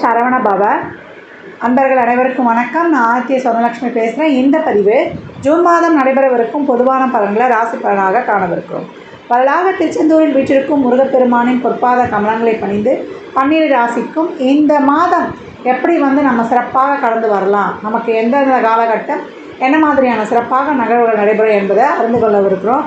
சரவண பவ. அன்பர்கள் அனைவருக்கும் வணக்கம். நான் ஆத்திய சொர்ணலக்ஷ்மி பேசுகிறேன் இந்த பதிவு ஜூன் மாதம் நடைபெறவிருக்கும் பொதுவான பலன்களை ராசி பலனாக காணவிருக்கிறோம். வரலாக திருச்செந்தூரில் வீற்றிருக்கும் முருகப்பெருமானின் பொற்பாத கமலங்களை பணிந்து பன்னிரு ராசிக்கும் இந்த மாதம் எப்படி வந்து நம்ம சிறப்பாக கடந்து வரலாம்? நமக்கு எந்தெந்த காலகட்டம் என்ன மாதிரியான சிறப்பாக நகர்வுகள் நடைபெறும் என்பதை அறிந்து கொள்ளவிருக்கிறோம்.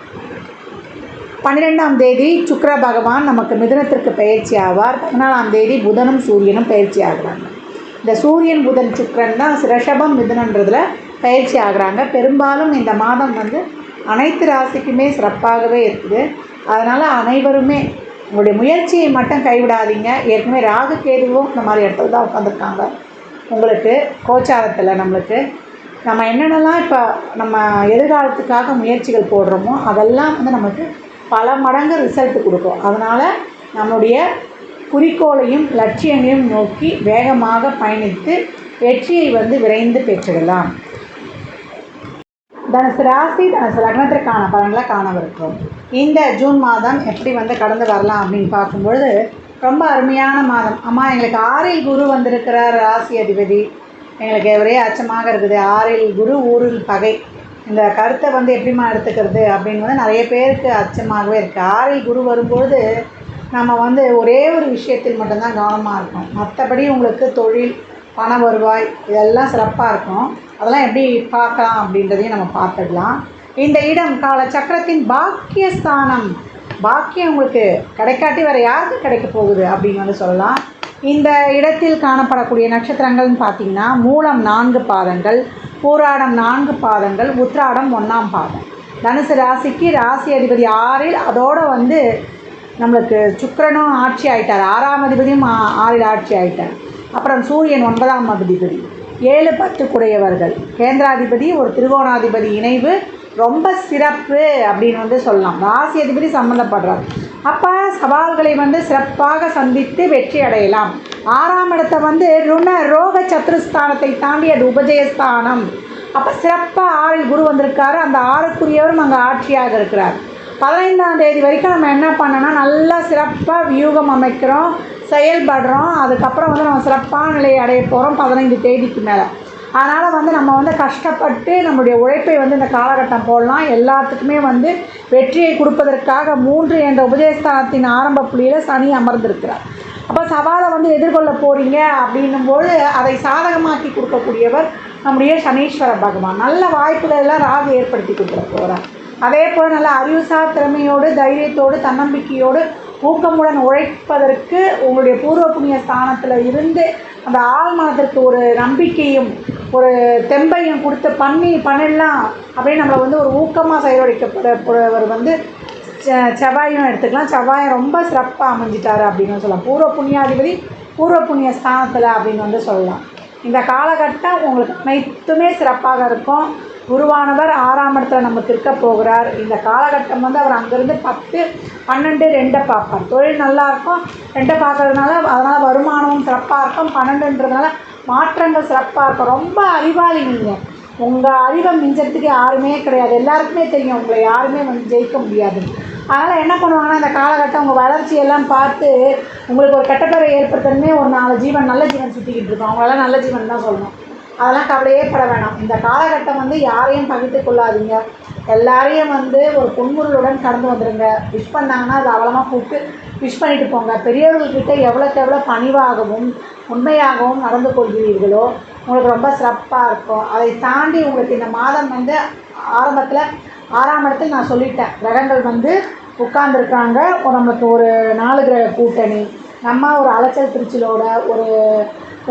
பன்னிரெண்டாம் தேதி சுக்கர பகவான் நமக்கு மிதுனத்திற்கு பயிற்சி ஆவார். பதினாலாம் தேதி புதனும் சூரியனும் பயிற்சி ஆகுறாங்க. இந்த சூரியன் புதன் சுக்கரன் தான் ரிஷபம் மிதுனன்றதில் பயிற்சி ஆகிறாங்க. பெரும்பாலும் இந்த மாதம் வந்து அனைத்து ராசிக்குமே சிறப்பாகவே இருக்குது. அதனால் அனைவருமே உங்களுடைய முயற்சியை மட்டும் கைவிடாதீங்க. ஏற்கனவே ராகு கேதுவும் இந்த மாதிரி இடத்துல தான் உட்காந்துருக்காங்க உங்களுக்கு கோச்சாரத்தில் நம்மளுக்கு நம்ம என்னென்னலாம் இப்போ நம்ம எதிர்காலத்துக்காக முயற்சிகள் போடுறோமோ அதெல்லாம் வந்து நமக்கு பல மடங்கு ரிசல்ட் கொடுக்கும். அதனால் நம்முடைய குறிக்கோளையும் லட்சியங்களையும் நோக்கி வேகமாக பயணித்து வெற்றியை வந்து விரைந்து பெற்றிடலாம் தனுசு ராசி தனுசு லக்னத்திற்கான பலன்களை காணவிருக்கும் இந்த ஜூன் மாதம் எப்படி வந்து கடந்து வரலாம் அப்படின்னு பார்க்கும்பொழுது ரொம்ப அருமையான மாதம். அம்மா எங்களுக்கு ஆறில் குரு வந்திருக்கிறார் ராசி அதிபதி. எங்களுக்கு ஒரே அச்சமாக இருக்குது. ஆறில் குரு ஊரில் பகை. இந்த கருத்தை வந்து எப்படிம்மா எடுத்துக்கிறது அப்படின்னு வந்து நிறைய பேருக்கு அச்சமாகவே இருக்குது ஆறில் குரு வரும்பொழுது நம்ம வந்து ஒரே ஒரு விஷயத்தில் மட்டும்தான் கவனமாக இருக்கும் மற்றபடி உங்களுக்கு தொழில் பண வருவாய் இதெல்லாம் சிறப்பாக இருக்கும். அதெல்லாம் எப்படி பார்க்கலாம் அப்படின்றதையும் நம்ம பார்த்துடலாம். இந்த இடம் கால சக்கரத்தின் பாக்கியஸ்தானம். பாக்கியம் உங்களுக்கு கிடைக்காட்டி வேறு யாருக்கு கிடைக்க போகுது அப்படின்னு வந்து சொல்லலாம். இந்த இடத்தில் காணப்படக்கூடிய நட்சத்திரங்கள்னு பார்த்தீங்கன்னா மூலம் நான்கு பாதங்கள் பூராடம் நான்கு பாதங்கள் உத்ராடம் ஒன்றாம் பாதம். தனுசு ராசிக்கு ராசி அதிபதி ஆறில் அதோடு வந்து நம்மளுக்கு சுக்கரனும் ஆட்சி ஆயிட்டார். ஆறாம் அதிபதியும் ஆறில் ஆட்சி ஆயிட்டார். அப்புறம் சூரியன் ஒன்பதாம் அதிபதி. ஏழு பத்து குடையவர்கள் கேந்திராதிபதி ஒரு திருகோணாதிபதி இணைவு ரொம்ப சிறப்பு அப்படின்னு வந்து சொல்லலாம். ராசி அதிபதி சம்மந்தப்படுறார் அப்போ சவால்களை வந்து சிறப்பாக சந்தித்து வெற்றி அடையலாம். ஆறாம் இடத்தை வந்து ருண ரோக சத்துருஸ்தானத்தை தாண்டி அது உபஜயஸ்தானம். அப்போ சிறப்பாக ஆறில் குரு வந்திருக்காரு. அந்த ஆறுக்குரியவரும் அங்கே ஆட்சியாக இருக்கிறார். பதினைந்தாம் தேதி வரைக்கும் நம்ம என்ன பண்ணோன்னா நல்லா சிறப்பாக வியூகம் அமைக்கிறோம் செயல்படுறோம். அதுக்கப்புறம் வந்து நம்ம சிறப்பான நிலையை அடைய போகிறோம் பதினைந்து தேதிக்கு மேலே. அதனால் வந்து நம்ம வந்து கஷ்டப்பட்டு நம்மளுடைய உழைப்பை வந்து இந்த காலகட்டம் போடலாம். எல்லாத்துக்குமே வந்து வெற்றியை கொடுப்பதற்காக மூன்று என்ற உபஜயஸ்தானத்தின் ஆரம்ப புள்ளியில் சனி அமர்ந்திருக்கிறார். அப்போ சவாலை வந்து எதிர்கொள்ள போகிறீங்க அப்படின்னும்போது அதை சாதகமாக்கி கொடுக்கக்கூடியவர் நம்முடைய சனீஸ்வர பகவான். நல்ல வாய்ப்புகள் எல்லாம் ராகு ஏற்படுத்தி கொடுக்க போகிறார் அதே போல் நல்ல அறிவுசார் திறமையோடு தைரியத்தோடு தன்னம்பிக்கையோடு ஊக்கமுடன் உழைப்பதற்கு உங்களுடைய பூர்வ புண்ணிய ஸ்தானத்தில் இருந்து அந்த ஆழ்மனத்திற்கு ஒரு நம்பிக்கையும் ஒரு தெம்பையும் கொடுத்து பண்ணி பண்ணிடலாம் அப்படின்னு நம்மளை வந்து ஒரு ஊக்கமாக செயல்படுத்தப்படுவர் வந்து செ- செவ்வாயும் எடுத்துக்கலாம். செவ்வாயம் ரொம்ப சிறப்பாக அமைஞ்சிட்டாரு அப்படின்னு சொல்லலாம். பூர்வ புண்ணியாதிபதி பூர்வ புண்ணிய ஸ்தானத்தில் அப்படின்னு வந்து சொல்லலாம். இந்த காலகட்டம் உங்களுக்கு அனைத்துமே சிறப்பாக இருக்கும். குருவானவர் ஆறாம் இடத்துல நம்ம திருக்க போகிறார். இந்த காலகட்டம் வந்து அவர் அங்கேருந்து பத்து பன்னெண்டு ரெண்டை பார்ப்பார். தொழில் நல்லாயிருக்கும் ரெண்டை பார்க்கறதுனால அதனால் வருமானமும் சிறப்பாக இருக்கும். பன்னெண்டுன்றதுனால மாற்றங்கள் சிறப்பாக இருக்கும். ரொம்ப அறிவாளி நீங்கள் உங்கள் அறிவை மிஞ்சத்துக்கு யாருமே கிடையாது. எல்லாருக்குமே தெரியும். உங்களை யாருமே வந்து ஜெயிக்க முடியாது. அதனால் என்ன பண்ணுவாங்கன்னா இந்த காலகட்டம் உங்கள் வளர்ச்சியெல்லாம் பார்த்து உங்களுக்கு ஒரு கெட்டப்பேரை ஏற்படுத்தணுமே ஒரு நாலு ஜீவன் நல்ல ஜீவன் சுற்றிக்கிட்டு இருக்கோம். அவங்களால நல்ல ஜீவன் தான் சொல்லணும். அதெல்லாம் கவலையே பட வேணாம். இந்த காலகட்டம் வந்து யாரையும் பகிர்ந்து கொள்ளாதீங்க. எல்லாரையும் வந்து ஒரு பொன்முருளுடன் கடந்து வந்துடுங்க விஷ் பண்ணாங்கன்னா அது அவலமாக கூப்பிட்டு விஷ் பண்ணிட்டு போங்க. பெரியவர்கள்கிட்ட எவ்வளோக்கு எவ்வளோ பணிவாகவும் உண்மையாகவும் நடந்து கொள்கிறீர்களோ உங்களுக்கு ரொம்ப சிறப்பாக இருக்கும். அதை தாண்டி உங்களுக்கு இந்த மாதம் வந்து ஆரம்பத்தில் ஆறாம் இடத்துல நான் சொல்லிட்டேன். கிரகங்கள் வந்து உட்கார்ந்துருக்காங்க. நம்மளுக்கு ஒரு நாலு கிரக கூட்டணி. நம்ம ஒரு அலைச்சல் திருச்சலோட ஒரு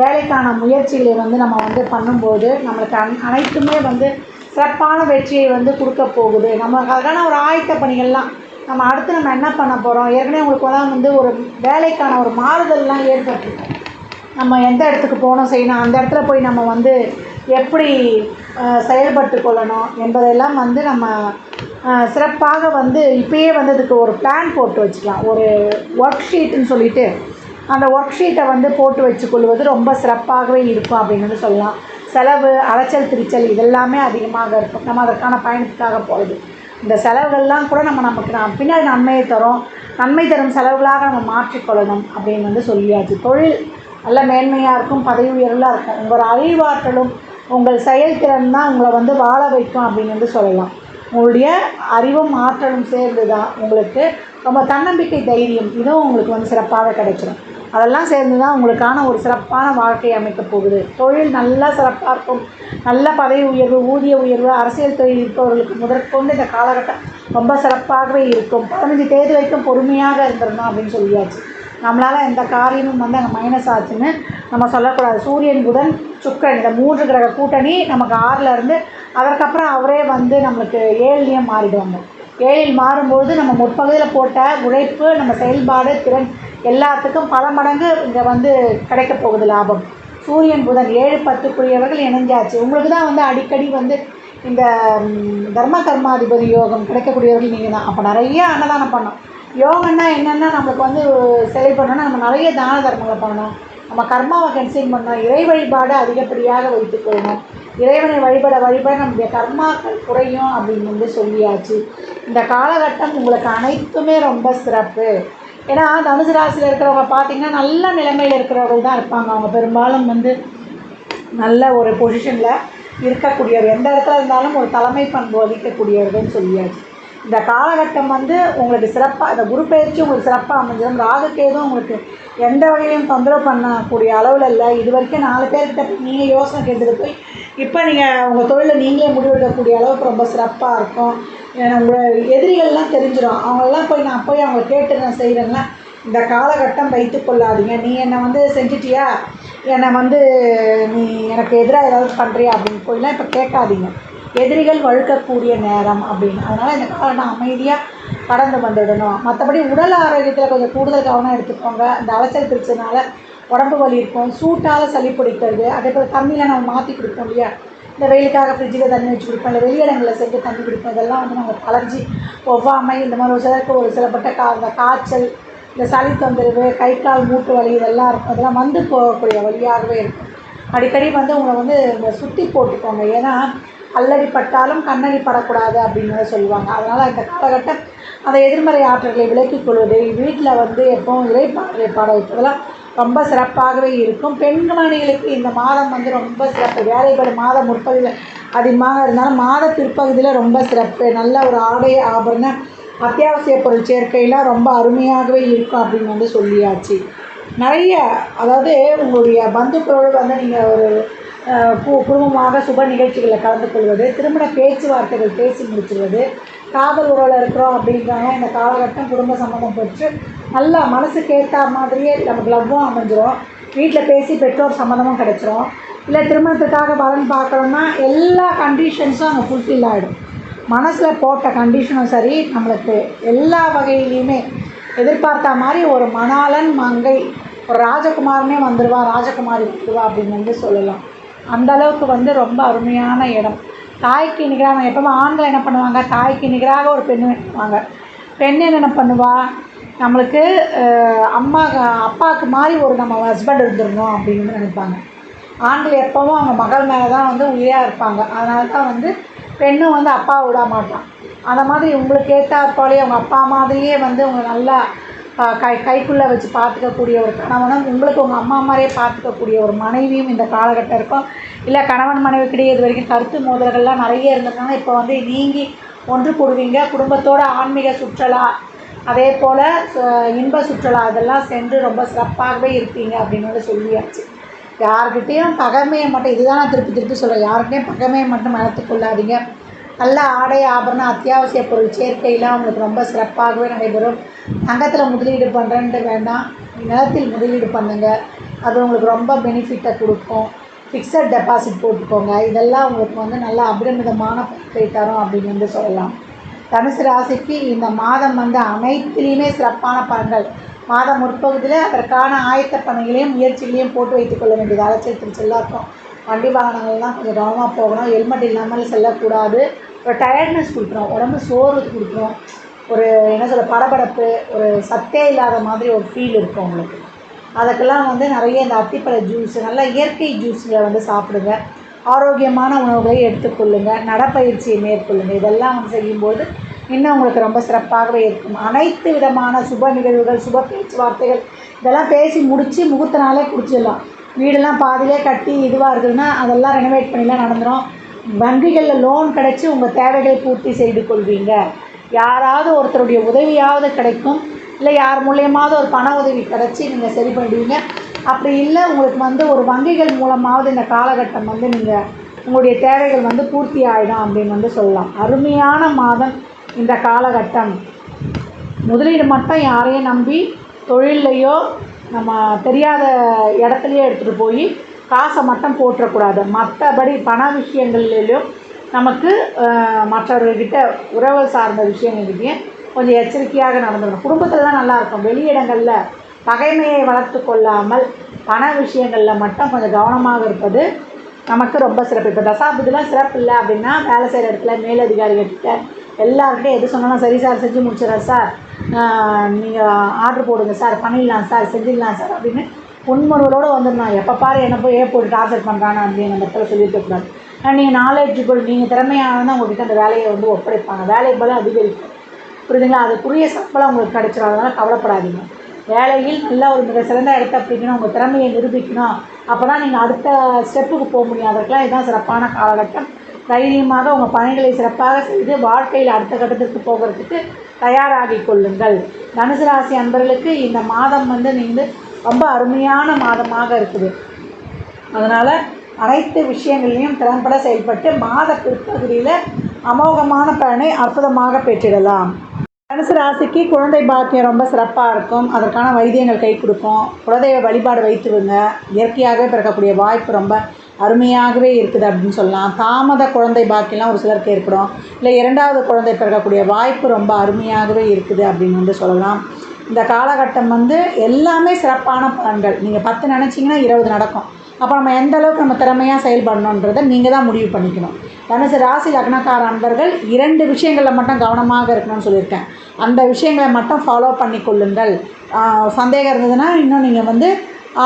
வேலைக்கான முயற்சிகளை வந்து நம்ம வந்து பண்ணும்போது நம்மளுக்கு அன் அனைத்துமே வந்து சிறப்பான வெற்றியை வந்து கொடுக்க போகுது. நம்ம அதுக்கான ஒரு ஆயத்த பணிகள்லாம் நம்ம அடுத்து நம்ம என்ன பண்ண போகிறோம் ஏற்கனவே உங்களுக்கு வந்து வந்து ஒரு வேலைக்கான ஒரு மாறுதல்லாம் ஏற்பட்டிருக்கும் நம்ம எந்த இடத்துக்கு போகணும் செய்யணும் அந்த இடத்துல போய் நம்ம வந்து எப்படி செயல்பட்டு கொள்ளணும் என்பதெல்லாம் வந்து நம்ம சிறப்பாக வந்து இப்போயே வந்து அதுக்கு ஒரு பிளான் போட்டு வச்சுக்கலாம். ஒரு ஒர்க் ஷீட்டுன்னு சொல்லிட்டு அந்த ஒர்க் ஷீட்டை வந்து போட்டு வச்சுக்கொள்வது ரொம்ப சிறப்பாகவே இருக்கும் அப்படின்னு வந்து சொல்லலாம். செலவு அலைச்சல் திரிச்சல் இதெல்லாமே அதிகமாக இருக்கும். நம்ம அதற்கான பயணத்துக்காக போகிறது இந்த செலவுகள்லாம் கூட நம்ம நமக்கு நான் பின்னாடி நன்மையை தரும். நன்மை தரும் செலவுகளாக நம்ம மாற்றிக்கொள்ளணும் அப்படின்னு வந்து சொல்லியாச்சு. தொழில் நல்ல மேன்மையாக இருக்கும் பதவி உயர்வலாக இருக்கும். உங்கள் அறிவாற்றலும் உங்கள் செயல்திறன் தான் உங்களை வந்து வாழ வைக்கும் அப்படின்னு வந்து சொல்லலாம். உங்களுடைய அறிவும் ஆற்றலும் சேர்ந்து தான் உங்களுக்கு ரொம்ப தன்னம்பிக்கை தைரியம் இதுவும் உங்களுக்கு வந்து சிறப்பாக கிடைச்சிடும் அதெல்லாம் சேர்ந்து தான் உங்களுக்கான ஒரு சிறப்பான வாழ்க்கை அமைக்கப் போகுது. தொழில் நல்லா சிறப்பாக இருக்கும். நல்ல பதவி உயர்வு ஊதிய உயர்வு அரசியல் தொழில் இருப்பவர்களுக்கு முதற்கொண்டு இந்த காலகட்டம் ரொம்ப சிறப்பாகவே இருக்கும். பதினஞ்சு தேதி வரைக்கும் பொறுமையாக இருந்திருந்தோம் அப்படின்னு சொல்லியாச்சு. நம்மளால் எந்த காரியமும் வந்து அங்கே மைனஸ் ஆச்சுன்னு நம்ம சொல்லக்கூடாது. சூரியன் புதன் சுக்கரன் இந்த மூன்று கிரக கூட்டணி நமக்கு ஆறிலருந்து அதற்கப்புறம் அவரே வந்து நம்மளுக்கு ஏழுலேயும் மாறிடுவாங்க. ஏழில் மாறும்போது நம்ம முற்பகுதியில் போட்ட உழைப்பு நம்ம செயல்பாடு திறன் எல்லாத்துக்கும் பல மடங்கு இங்கே வந்து கிடைக்க போகுது லாபம். சூரியன் புதன் ஏழு பத்துக்குரியவர்கள் இணைஞ்சாச்சு. உங்களுக்கு தான் வந்து அடிக்கடி வந்து இந்த தர்ம கர்மாதிபதி யோகம் கிடைக்கக்கூடியவர்கள் நீங்கள் தான். அப்போ நிறைய அன்னதானம் பண்ணோம் யோகன்னா என்னென்னா நம்மளுக்கு வந்து சிலை பண்ணணும்னா நம்ம நிறைய தான தர்மங்களை பண்ணணும். நம்ம கர்மாவை கன்சைன் பண்ணணும். இறை வழிபாடு அதிகப்படியாக வைத்துக்கொள்ளணும் இறைவனை வழிபட வழிபட நம்முடைய கர்மாக்கள் குறையும் அப்படின்னு வந்து சொல்லியாச்சு. இந்த காலகட்டம் உங்களுக்கு அனைத்துமே ரொம்ப சிறப்பு. ஏன்னா தனுசு ராசியில் இருக்கிறவங்க பார்த்தீங்கன்னா நல்ல நிலைமையில் இருக்கிறவர்கள் தான் இருப்பாங்க. அவங்க பெரும்பாலும் வந்து நல்ல ஒரு பொசிஷனில் இருக்கக்கூடியவர். எந்த இடத்துல இருந்தாலும் ஒரு தலைமை பண்பு வகிக்கக்கூடியவர்கள்னு சொல்லியாச்சு. இந்த காலகட்டம் வந்து உங்களுக்கு சிறப்பாக இந்த குரு பயிற்சி உங்களுக்கு சிறப்பாக அமைஞ்சிடும் ராகுக்கேதும் உங்களுக்கு எந்த வகையிலையும் தொந்தரவு பண்ணக்கூடிய அளவில் இல்லை. இது வரைக்கும் நாலு பேர்கிட்ட நீங்கள் யோசனை கேட்டது போய் இப்போ நீங்கள் உங்கள் தொழிலை நீங்களே முடிவெடுக்கக்கூடிய அளவுக்கு ரொம்ப சிறப்பாக இருக்கும். என்னோட எதிரிகள்லாம் தெரிஞ்சிடும் அவங்களெல்லாம் போய் நான் போய் அவங்க கேட்டு நான் செய்கிறேன்னா இந்த காலகட்டம் வைத்து கொள்ளாதீங்க. நீ என்னை வந்து செஞ்சிட்டியா? என்னை வந்து நீ எனக்கு எதிராக ஏதாவது பண்ணுறியா அப்படின்னு போய்லாம் இப்போ கேட்காதீங்க. எதிரிகள் வழுக்கக்கூடிய நேரம் அப்படின்னு. அதனால் இந்த காலம் அமைதியாக கடந்து வந்துடணும். மற்றபடி உடல் ஆரோக்கியத்தில் கொஞ்சம் கூடுதல் கவனம் எடுத்துக்கோங்க. இந்த அலைச்சல் பிரிச்சதுனால உடம்பு வலி இருக்கும். சூட்டால் சளி பிடிக்கிறது. அதே போல் தண்ணியில் நம்ம மாற்றி கொடுப்போம் இல்லையா? இந்த வெயிலுக்காக ஃப்ரிட்ஜில் தண்ணி வச்சு குடிப்போம். இல்லை வெளியிடங்களில் செஞ்சு தண்ணி குடிப்போம். இதெல்லாம் வந்து நம்ம அலர்ஜி ஒவ்வாமை இந்த மாதிரி ஒரு சிலருக்கு ஒரு சிலப்பட்ட கா இந்த காய்ச்சல் இந்த சளி தொந்தரவு கை கால் மூட்டு வலி இதெல்லாம் இருக்கும். அதெல்லாம் வந்து போகக்கூடிய வழியாகவே இருக்கும். அடிக்கடி வந்து உங்களை வந்து இந்த சுற்றி போட்டுக்கோங்க. ஏன்னா அல்லடி பட்டாலும் கண்ணடி படக்கூடாது அப்படின்னு சொல்லுவாங்க. அதனால் இந்த காலகட்டம் அந்த எதிர்மறை ஆற்றல்களை விலக்கிக் கொள்வது வீட்டில் வந்து எப்போவும் இறைப்பாடலை பாட வைப்பதெல்லாம் ரொம்ப சிறப்பாகவே இருக்கும். பெண்மணிகளுக்கு இந்த மாதம் வந்து ரொம்ப சிறப்பு. வேலைகள் மாதம் முற்பகுதியில் அதிகமாக இருந்தாலும் மாத பிற்பகுதியில் ரொம்ப சிறப்பு. நல்ல ஒரு ஆடை ஆபரண அத்தியாவசிய பொருள் சேர்க்கையெல்லாம் ரொம்ப அருமையாகவே இருக்கும் அப்படின்னு வந்து சொல்லியாச்சு. நிறைய அதாவது உங்களுடைய பந்துக்களோடு வந்து நீங்கள் ஒரு கு குடும்பமாக சுப நிகழ்ச்சிகளில் கலந்து கொள்வது திருமண பேச்சுவார்த்தைகள் பேசி முடிச்சிடுவது காதல் உறவில் இருக்கிறோம் அப்படின்றாங்க. இந்த காலகட்டம் குடும்ப சம்மந்தம் பெற்று நல்லா மனசுக்கு ஏற்ற மாதிரியே நமக்கு லவ்வும் அமைஞ்சிரும். வீட்டில் பேசி பெற்றோர் சம்மந்தமும் கிடச்சிரும். இல்லை திருமணத்துக்காக பலன் பார்க்குறோன்னா எல்லா கண்டிஷன்ஸும் அங்கே ஃபுல்ஃபில் ஆகிடும் மனசில் போட்ட கண்டிஷனும் சரி நம்மளுக்கு எல்லா வகையிலையுமே எதிர்பார்த்த மாதிரி ஒரு மணாளன் மங்கை ஒரு ராஜகுமாரனே வந்துடுவா ராஜகுமாரி வந்துடுவா அப்படின்னு வந்து சொல்லலாம். அந்த அளவுக்கு வந்து ரொம்ப அருமையான இடம். தாய்க்கு நிகராக எப்பவுமே ஆண்கள் என்ன பண்ணுவாங்க? தாய்க்கு நிகராக ஒரு பெண் வாங்க. பெண் என்ன பண்ணுவா? நம்மளுக்கு அம்மா அப்பாவுக்கு மாதிரி ஒரு நம்ம ஹஸ்பண்ட் இருந்துடணும் அப்படின்னு வந்து நினைப்பாங்க. ஆண்கள் எப்பவும் அவங்க மகள் மேலே தான் வந்து உயிராக இருப்பாங்க. அதனால தான் வந்து பெண்ணும் வந்து அப்பா விட மாட்டான். அந்த மாதிரி உங்களுக்கு ஏற்றாற்போலே அவங்க அப்பா மாதிரியே வந்து அவங்க நல்லா கை கைக்குள்ளே வச்சு பார்த்துக்கக்கூடிய ஒரு கணவனும் உங்களுக்கு உங்கள் அம்மா மாதிரியே பார்த்துக்கக்கூடிய ஒரு மனைவியும் இந்த காலகட்டம் இருக்கும். இல்லை கணவன் மனைவிக்கிடையே இது வரைக்கும் கருத்து மோதல்கள்லாம் நிறைய இருந்ததுனால இப்போ வந்து நீங்கி ஒன்று கூடுவீங்க. குடும்பத்தோட ஆன்மீக சுற்றுலா அதே போல் இன்ப சுற்றுலா இதெல்லாம் சென்று ரொம்ப சிறப்பாகவே இருப்பீங்க அப்படின்னு சொல்லியாச்சு. யார்கிட்டேயும் பகமையை மட்டும் இதுதான் நான் திருப்பி திருப்பி சொல்கிறேன் யார்கிட்டயும் பகமையை மட்டும் மனத்து கொள்ளாதீங்க. நல்ல ஆடை ஆபரணம் அத்தியாவசிய பொருள் சேர்க்கையெல்லாம் உங்களுக்கு ரொம்ப சிறப்பாகவே நடைபெறும். தங்கத்தில் முதலீடு பண்ணுறேன்ட்டு வேண்டாம் நிலத்தில் முதலீடு பண்ணுங்கள் அது உங்களுக்கு ரொம்ப பெனிஃபிட்டை கொடுக்கும். ஃபிக்ஸட் டெபாசிட் போட்டுக்கோங்க. இதெல்லாம் உங்களுக்கு வந்து நல்ல அபிரமிதமான பலத்தை தரும் அப்படின்னு வந்து சொல்லலாம். தனுசு ராசிக்கு இந்த மாதம் வந்து அனைத்துலேயுமே சிறப்பான பலன்கள். மாதம் முற்பகுதியில் அதற்கான ஆயத்த பணிகளையும் முயற்சிகளையும் போட்டு வைத்துக் கொள்ள வேண்டியது. அலைச்சல் செல்லாக்கும் வண்டி வாகனங்கள்லாம் கொஞ்சம் கவனமாக போகணும். ஹெல்மெட் இல்லாமல் செல்லக்கூடாது. ஒரு டயர்ட்னஸ் கொடுக்குறோம் உடம்பு சோர்வு கொடுக்குறோம் ஒரு என்ன சொல்ல படபடப்பு ஒரு சத்தே இல்லாத மாதிரி ஒரு ஃபீல் இருக்கும் உங்களுக்கு. அதுக்கெல்லாம் வந்து நிறைய இந்த அத்திப்பழ ஜூஸ் நல்லா இயற்கை ஜூஸில் வந்து சாப்பிடுங்க. ஆரோக்கியமான உணவுகளை எடுத்துக்கொள்ளுங்க நடைப்பயிற்சியை மேற்கொள்ளுங்க. இதெல்லாம் வந்து செய்யும்போது இன்னும் உங்களுக்கு ரொம்ப சிறப்பாகவே இருக்கும். அனைத்து விதமான சுப நிகழ்வுகள் சுப பேச்சுவார்த்தைகள் இதெல்லாம் பேசி முடித்து முகூர்த்த நாளே குடிச்சிடலாம் வீடெல்லாம் பாதியிலே கட்டி இதுவாக இருக்குதுன்னா அதெல்லாம் ரெனோவேட் பண்ணிலாம் நடந்துடும் வங்கிகளில் லோன் கிடச்சி உங்கள் தேவைகளை பூர்த்தி செய்து கொள்வீங்க. யாராவது ஒருத்தருடைய உதவியாவது கிடைக்கும். இல்லை யார் மூலியமாவது ஒரு பண உதவி கிடச்சி நீங்கள் சரி பண்ணுவீங்க அப்படி இல்லை உங்களுக்கு வந்து ஒரு வங்கிகள் மூலமாவது இந்த காலகட்டம் வந்து நீங்கள் உங்களுடைய தேவைகள் வந்து பூர்த்தி ஆகிடும் அப்படின்னு வந்து சொல்லலாம். அருமையான மாதம் இந்த காலகட்டம். முதலீடு மட்டும் யாரையும் நம்பி தொழில்லையோ நம்ம தெரியாத இடத்துலையோ எடுத்துகிட்டு போய் காசை மட்டும் போட்டுறக்கூடாது மற்றபடி பண விஷயங்கள்லையும் நமக்கு மற்றவர்கள்கிட்ட உறவு சார்ந்த விஷயங்கள்கிட்டையும் கொஞ்சம் எச்சரிக்கையாக நடந்துக்கணும். குடும்பத்தில் தான் நல்லாயிருக்கும் வெளியிடங்களில் பகைமையை வளர்த்து கொள்ளாமல் பண விஷயங்களில் மட்டும் கொஞ்சம் கவனமாக இருப்பது நமக்கு ரொம்ப சிறப்பு. இப்போ தசாபதிலாம் சிறப்பு இல்லை அப்படின்னா வேலை செய்கிற இடத்துல மேலதிகாரிகிட்ட எல்லாருக்கிட்டையும் எது சொன்னாலும் சரி சார் செஞ்சு முடிச்சிடறேன் சார். நீங்கள் ஆர்டர் போடுங்க சார் பண்ணிடலாம் சார் செஞ்சிடலாம் சார் அப்படின்னு புன்முறுவலோடு வந்துடணும். எப்போ பாரு என்ன போய் ஏ போட்டு டார்ச்சர் பண்ணுறான்னு அப்படின்னு அந்த இடத்துல சொல்லியிருக்கக்கூடாது நீங்கள் நாலேஜுக்குள் நீங்கள் திறமையானதான் உங்கள்கிட்ட அந்த வேலையை வந்து ஒப்படைப்பாங்க. வேலை போல அதிகரிக்கும். புரியுதுங்களா? அதுக்குரிய சம்பளம் உங்களுக்கு கிடைச்சிடும் அதனால் கவலைப்படாதீங்க. வேலையில் நல்ல ஒரு மிக சிறந்த இடத்த பிடிக்கணும் உங்கள் திறமையை நிரூபிக்கணும். அப்போ தான் நீங்கள் அடுத்த ஸ்டெப்புக்கு போக முடியும். அதற்கெல்லாம் இதுதான் சிறப்பான காலகட்டம். தைரியமாக உங்கள் பணிகளை சிறப்பாக செய்து வாழ்க்கையில் அடுத்த கட்டத்திற்கு போகிறதுக்கு தயாராகி கொள்ளுங்கள். தனுசு ராசி அன்பர்களுக்கு இந்த மாதம் வந்து நீங்கள் ரொம்ப அருமையான மாதமாக இருக்குது. அதனால் அனைத்து விஷயங்களையும் திறம்பட செயல்பட்டு மாத பிற்பகுதியில் அமோகமான பலனை அற்புதமாக பெற்றிடலாம். தனுசு ராசிக்கு குழந்தை பாக்கியம் ரொம்ப சிறப்பாக இருக்கும். அதற்கான வைத்தியங்கள் கை கொடுக்கும். குலதெய்வ வழிபாடு வைத்துவிங்க இயற்கையாகவே பிறக்கக்கூடிய வாய்ப்பு ரொம்ப அருமையாகவே இருக்குது அப்படின்னு சொல்லலாம். தாமத குழந்தை பாக்கியம்லாம் ஒரு சிலருக்கு ஏற்படும். இல்லை இரண்டாவது குழந்தை பிறக்கக்கூடிய வாய்ப்பு ரொம்ப அருமையாகவே இருக்குது அப்படின்னு வந்து சொல்லலாம். இந்த காலகட்டம் வந்து எல்லாமே சிறப்பான பலன்கள். நீங்கள் பத்து நினச்சிங்கன்னா இருபது நடக்கும். அப்போ நம்ம எந்த அளவுக்கு நம்ம திறமையாக செயல்படணுன்றதை நீங்கள் தான் முடிவு பண்ணிக்கணும். தனுசு ராசி லக்னக்கார அன்பர்கள் இரண்டு விஷயங்களில் மட்டும் கவனமாக இருக்கணும்னு சொல்லியிருக்கேன். அந்த விஷயங்களை மட்டும் ஃபாலோ பண்ணி கொள்ளுங்கள் சந்தேகம் இருந்ததுன்னா இன்னும் நீங்கள் வந்து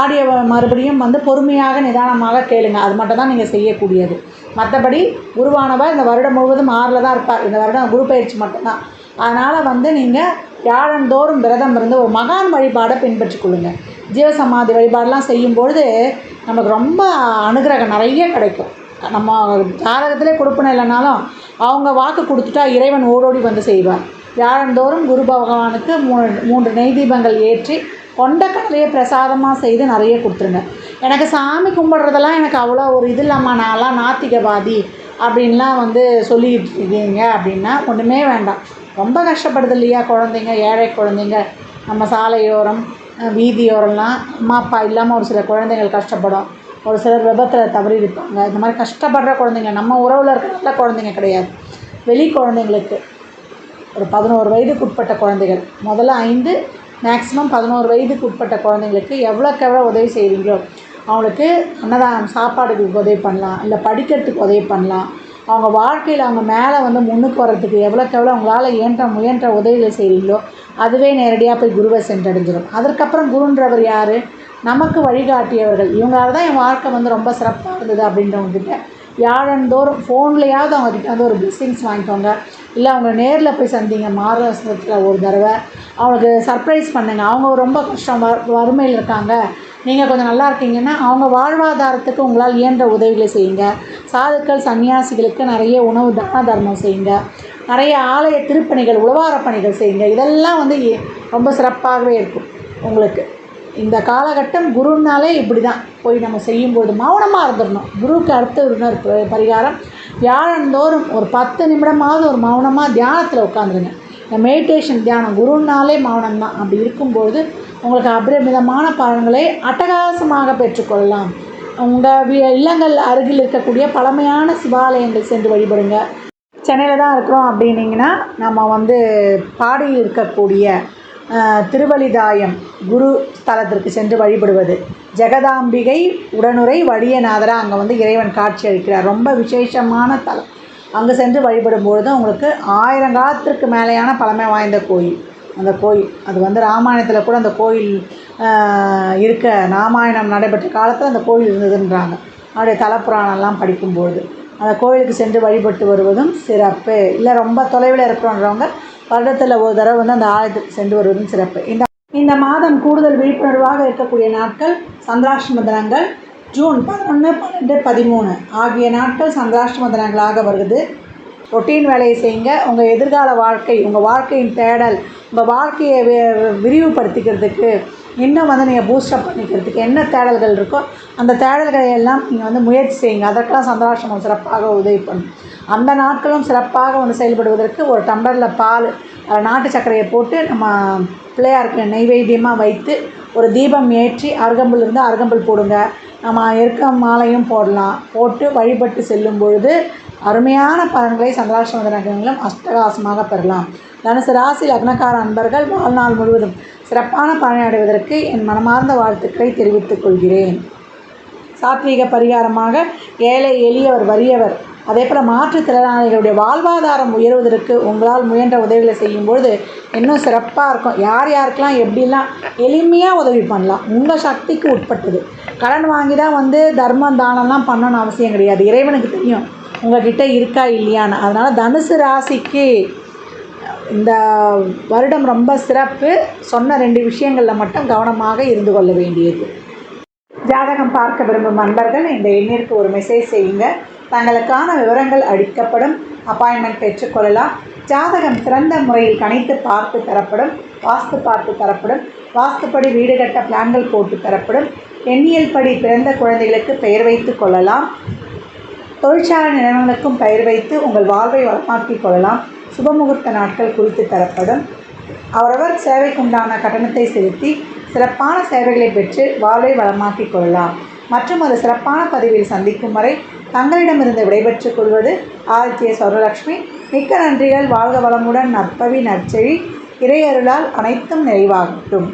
ஆடியோ மறுபடியும் வந்து பொறுமையாக நிதானமாக கேளுங்க. அது மட்டும் தான் நீங்கள் செய்யக்கூடியது. மற்றபடி குருவானவர் இந்த வருடம் முழுவதும் ஆறில் தான் இருப்பார். இந்த வருடம் குரு பயிற்சி மட்டும்தான் அதனால் வந்து நீங்கள் வியாழந்தோறும் விரதம் இருந்து ஒரு மகான் வழிபாடை பின்பற்றி கொள்ளுங்கள் ஜீவசமாதி வழிபாடெலாம் செய்யும்பொழுது நமக்கு ரொம்ப அனுகிரகம் நிறைய கிடைக்கும். நம்ம ஜாதகத்திலே கொடுப்பன இல்லைனாலும் அவங்க வாக்கு கொடுத்துட்டா இறைவன் ஓடோடி வந்து செய்வார். வியாழந்தோறும் குரு பகவானுக்கு மூ மூன்று நெய் தீபங்கள் ஏற்றி கொண்ட கடலையை பிரசாதமாக செய்து நிறைய கொடுத்துருங்க. எனக்கு சாமி கும்பிட்றதெல்லாம் எனக்கு அவ்வளோ ஒரு இது இல்லாமல் நான்லாம் நாத்திகவாதி அப்படின்லாம் வந்து சொல்லிக்கிட்டு இருக்கீங்க அப்படின்னா ஒன்றுமே வேண்டாம். ரொம்ப கஷ்டப்படுது இல்லையா குழந்தைங்க ஏழை குழந்தைங்க. நம்ம சாலையோரம் வீதியோரம்லாம் அம்மா அப்பா இல்லாமல் ஒரு சில குழந்தைகள் கஷ்டப்படும். ஒரு சிலர் விபத்தில் தவறி இருப்பாங்க இந்த மாதிரி கஷ்டப்படுற குழந்தைங்க நம்ம உறவில் இருக்கிற நல்ல குழந்தைங்க கிடையாது. வெளி குழந்தைங்களுக்கு ஒரு பதினோரு வயதுக்கு உட்பட்ட குழந்தைகள் முதல்ல ஐந்து மேக்ஸிமம் பதினோரு வயதுக்கு உட்பட்ட குழந்தைங்களுக்கு எவ்வளோக்கு எவ்வளோ உதவி செய்கிறீங்களோ அவங்களுக்கு அன்னதானம் சாப்பாடுக்கு உதவி பண்ணலாம் இல்லை படிக்கிறதுக்கு உதவி பண்ணலாம். அவங்க வாழ்க்கையில் அவங்க மேலே வந்து முன்னுக்கு வர்றதுக்கு எவ்வளோக்கு எவ்வளோ அவங்களால இயன்ற முயன்ற உதவிகளை செய்கிறீங்களோ அதுவே நேரடியாக போய் குருவை சென்றடைஞ்சிடும் அதற்கப்புறம் குருன்றவர் யார்? நமக்கு வழிகாட்டியவர்கள். இவங்களால தான் என் வாழ்க்கை வந்து ரொம்ப சிறப்பாக இருந்தது அப்படின்றவங்ககிட்ட வியாழந்தோறும் ஃபோன்லேயாவது அவங்கக்கிட்ட வந்து ஒரு பிளெஸிங்ஸ் வாங்கிக்கோங்க. இல்லை அவங்க நேரில் போய் சந்திங்க. மாதத்தில் ஒரு தடவை. அவங்களுக்கு சர்ப்ரைஸ் பண்ணுங்கள் அவங்க ரொம்ப கஷ்டம். வறுமையில் இருக்காங்க. நீங்கள் கொஞ்சம் நல்லா இருக்கீங்கன்னா அவங்க வாழ்வாதாரத்துக்கு உங்களால் இயன்ற உதவிகளை செய்யுங்க. சாதுக்கள் சன்னியாசிகளுக்கு நிறைய உணவு தான தர்மம் செய்யுங்க. நிறைய ஆலய திருப்பணிகள் உழவார பணிகள் செய்யுங்க. இதெல்லாம் வந்து ரொம்ப சிறப்பாகவே இருக்கும். உங்களுக்கு. இந்த காலகட்டம் குருனாலே இப்படி தான் போய் நம்ம செய்யும்போது மௌனமாக இருந்துடணும் குருவுக்கு அடுத்த இன்னொரு பரிகாரம். வியாழந்தோறும் ஒரு பத்து நிமிடமாவது ஒரு மௌனமாக தியானத்தில் உட்காந்துருங்க இந்த மெடிடேஷன் தியானம் குருனாலே மௌனம் தான் அப்படி இருக்கும்போது உங்களுக்கு அபரிமிதமான பலன்களை அட்டகாசமாக பெற்றுக்கொள்ளலாம். உங்கள் வி இல்லங்கள் அருகில் இருக்கக்கூடிய பழமையான சிவாலயங்கள் சென்று வழிபடுங்க. சென்னையில் தான் இருக்கிறோம் அப்படின்னிங்கன்னா நம்ம வந்து பாடியில் இருக்கக்கூடிய திருவலிதாயம் குரு ஸ்தலத்திற்கு சென்று வழிபடுவது. ஜெகதாம்பிகை உடனுரை வடியநாதரா அங்கே வந்து இறைவன் காட்சி அளிக்கிறார். ரொம்ப விசேஷமான தலம். அங்கே சென்று வழிபடும்பொழுது உங்களுக்கு ஆயிரம் காலத்திற்கு மேலேயான பழமை வாய்ந்த கோயில். அந்த கோயில் அது வந்து ராமாயணத்தில் கூட அந்த கோயில் இருக்க. ராமாயணம் நடைபெற்ற காலத்தில் அந்த கோயில் இருந்ததுன்றாங்க. அவருடைய தலப்புராணம்லாம் படிக்கும்பொழுது. அந்த கோவிலுக்கு சென்று வழிபட்டு வருவதும் சிறப்பு. இல்லை ரொம்ப தொலைவில் இருக்கிறோன்றவங்க வருடத்தில் ஒரு தடவை வந்து அந்த ஆலயத்துக்கு சென்று வருவதும் சிறப்பு. இந்த இந்த மாதம் கூடுதல் விழிப்புணர்வாக இருக்கக்கூடிய நாட்கள் சந்திராஷ்டம தினங்கள் ஜூன் பதினொன்று பன்னெண்டு பதிமூணு ஆகிய நாட்கள் சந்திராஷ்டம தினங்களாக வருது ரொட்டீன் வேலையை செய்யுங்க. உங்கள் எதிர்கால வாழ்க்கை உங்கள் வாழ்க்கையின் தேடல் உங்கள் வாழ்க்கையை வி- விரிவுபடுத்திக்கிறதுக்கு இன்னும் வந்து நீங்கள் பூஸ்டப் பண்ணிக்கிறதுக்கு என்ன தேடல்கள் இருக்கோ அந்த தேடல்களை எல்லாம் நீங்கள் வந்து முயற்சி செய்யுங்க. அதற்கெல்லாம் சந்திராஷ்டமம் சிறப்பாக உதவி பண்ணும். அந்த நாட்களும் சிறப்பாக வந்து செயல்படுவதற்கு ஒரு டம்ளரில் பால் அதில் நாட்டு சர்க்கரையை போட்டு நம்ம பிள்ளையாருக்கு நெய்வேத்தியமாக வைத்து ஒரு தீபம் ஏற்றி அருகம்புல் இருந்தால் அருகம்புல் போடுங்க. நம்ம இருக்க மாலையும் போடலாம். போட்டு வழிபட்டு செல்லும் பொழுது அருமையான பலன்களை சந்திராஷ்டம தினங்களும் அஷ்டகாசமாக பெறலாம். தனுசு ராசி லக்னக்கார அன்பர்கள் வாழ்நாள் முழுவதும் சிறப்பான பலனை அடைவதற்கு என் மனமார்ந்த வாழ்த்துக்களை தெரிவித்துக் கொள்கிறேன். சாத்வீக பரிகாரமாக ஏழை எளியவர் வறியவர் அதே போல் மாற்றுத்திறனாளிகளுடைய வாழ்வாதாரம் உயர்வதற்கு உங்களால் முயன்ற உதவிகளை செய்யும்பொழுது இன்னும் சிறப்பாக இருக்கும். யார் யாருக்கெல்லாம் எப்படிலாம் எளிமையாக உதவி பண்ணலாம். உங்கள் சக்திக்கு உட்பட்டது. கடன் வாங்கி தான் வந்து தர்மம் தானம்லாம் பண்ணணும்னு அவசியம் கிடையாது. இறைவனுக்கு தெரியும். உங்கள்கிட்ட இருக்கா இல்லையான்னு. அதனால் தனுசு ராசிக்கு இந்த வருடம் ரொம்ப சிறப்பு. சொன்ன ரெண்டு விஷயங்களில் மட்டும் கவனமாக இருந்து கொள்ள வேண்டியது. ஜாதகம் பார்க்க விரும்பும் நண்பர்கள் இந்த எண்ணிற்கு ஒரு மெசேஜ் செய்யுங்க. தங்களுக்கான விவரங்கள் அளிக்கப்படும். அப்பாயின்மெண்ட் பெற்றுக்கொள்ளலாம் ஜாதகம் சிறந்த முறையில் கணித்து பார்த்து தரப்படும். வாஸ்து பார்த்து தரப்படும். வாஸ்துப்படி வீடு கட்ட பிளான்கள் போட்டு தரப்படும். எண்ணியல் படி பிறந்த குழந்தைகளுக்கு பெயர் வைத்து கொள்ளலாம். தொழிற்சாலை நிறுவனங்களுக்கும் பெயர் வைத்து உங்கள் வாழ்வை வளமாக்கிக் கொள்ளலாம். சுபமுகூர்த்த நாட்கள் குறித்து தரப்படும். அவரவர் சேவைக்குண்டான கட்டணத்தை செலுத்தி சிறப்பான சேவைகளை பெற்று வாழ்வை வளமாக்கிக் கொள்ளலாம். மற்றும் ஒரு சிறப்பான பதிவில் சந்திக்கும் வரை தங்களிடமிருந்து விடைபெற்றுக் கொள்வது ஆதித்ய சௌரலக்ஷ்மி. மிக்க நன்றிகள். வாழ்க வளமுடன். நற்பவி நற்செழி. இறையருளால் அனைத்தும் நிறைவாகட்டும்.